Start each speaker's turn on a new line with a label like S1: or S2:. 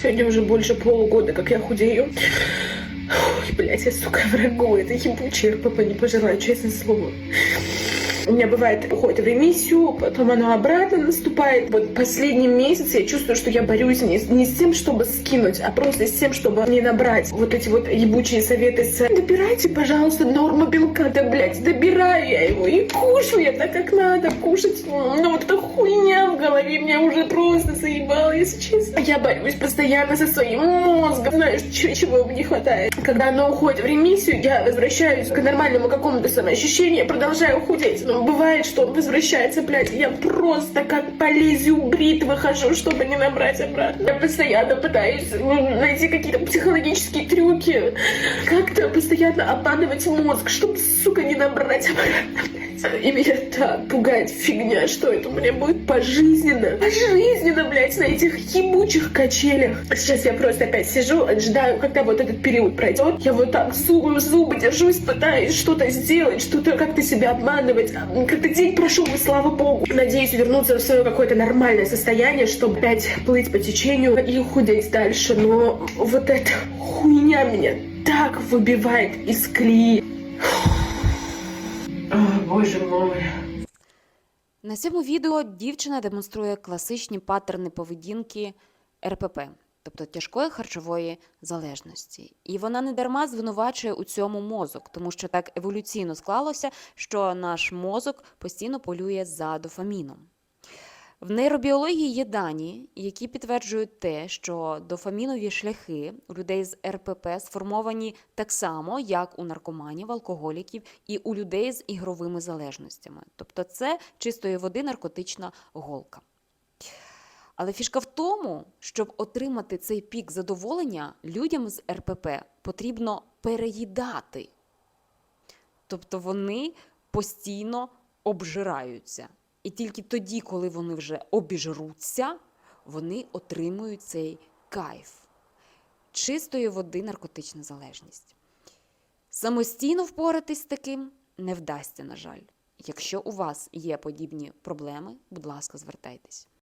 S1: Сегодня уже больше полугода, как я худею. Ой, блядь, я, сука, врагу. Это ебучая РПП, не пожелаю, честное слово. У меня бывает, уходит в ремиссию, потом оно обратно наступает. Вот последний месяц я чувствую, что я борюсь не, не с тем, чтобы скинуть, а просто с тем, чтобы не набрать вот эти вот ебучие советы с «Добирайте, пожалуйста, норму белка». Да, блядь, добираю я его и кушаю я так, как надо кушать. Ну, вот эта хуйня в голове меня уже просто заебала, если честно. Я борюсь постоянно со своим мозгом. Знаешь, чего мне не хватает. Когда оно уходит в ремиссию, я возвращаюсь к нормальному какому-то самоощущению, продолжаю худеть. Но бывает, что он возвращается, блядь, и я просто как по лезвию бритвы хожу, чтобы не набрать обратно. Я постоянно пытаюсь м, найти какие-то психологические трюки, как-то постоянно обманывать мозг, чтобы, сука, не набрать обратно, блядь. И меня так пугает фигня, что это меня будет пожизненно. Пожизненно, блядь, на этих ебучих качелях. Сейчас я просто опять сижу, ожидаю, когда вот этот период пройдет. Я вот так зубы зубы держусь, пытаюсь что-то сделать, что-то как-то себя обманывать. Как-то день прошел, и слава богу. Надеюсь вернуться в свое какое-то нормальное состояние, чтобы опять плыть по течению и худеть дальше. Но вот эта хуйня меня так выбивает из колеи. Боже мой.
S2: На цьому відео дівчина демонструє класичні паттерни поведінки РПП, тобто тяжкої харчової залежності. І вона не дарма звинувачує у цьому мозок, тому що так еволюційно склалося, що наш мозок постійно полює за дофаміном. В нейробіології є дані, які підтверджують те, що дофамінові шляхи у людей з РПП сформовані так само, як у наркоманів, алкоголіків і у людей з ігровими залежностями. Тобто це чистої води наркотична голка. Але фішка в тому, щоб отримати цей пік задоволення, людям з РПП потрібно переїдати. Тобто вони постійно обжираються. І тільки тоді, коли вони вже обіжруться, вони отримують цей кайф. Чистої води наркотична залежність. Самостійно впоратись з таким не вдасться, на жаль. Якщо у вас є подібні проблеми, будь ласка, звертайтесь.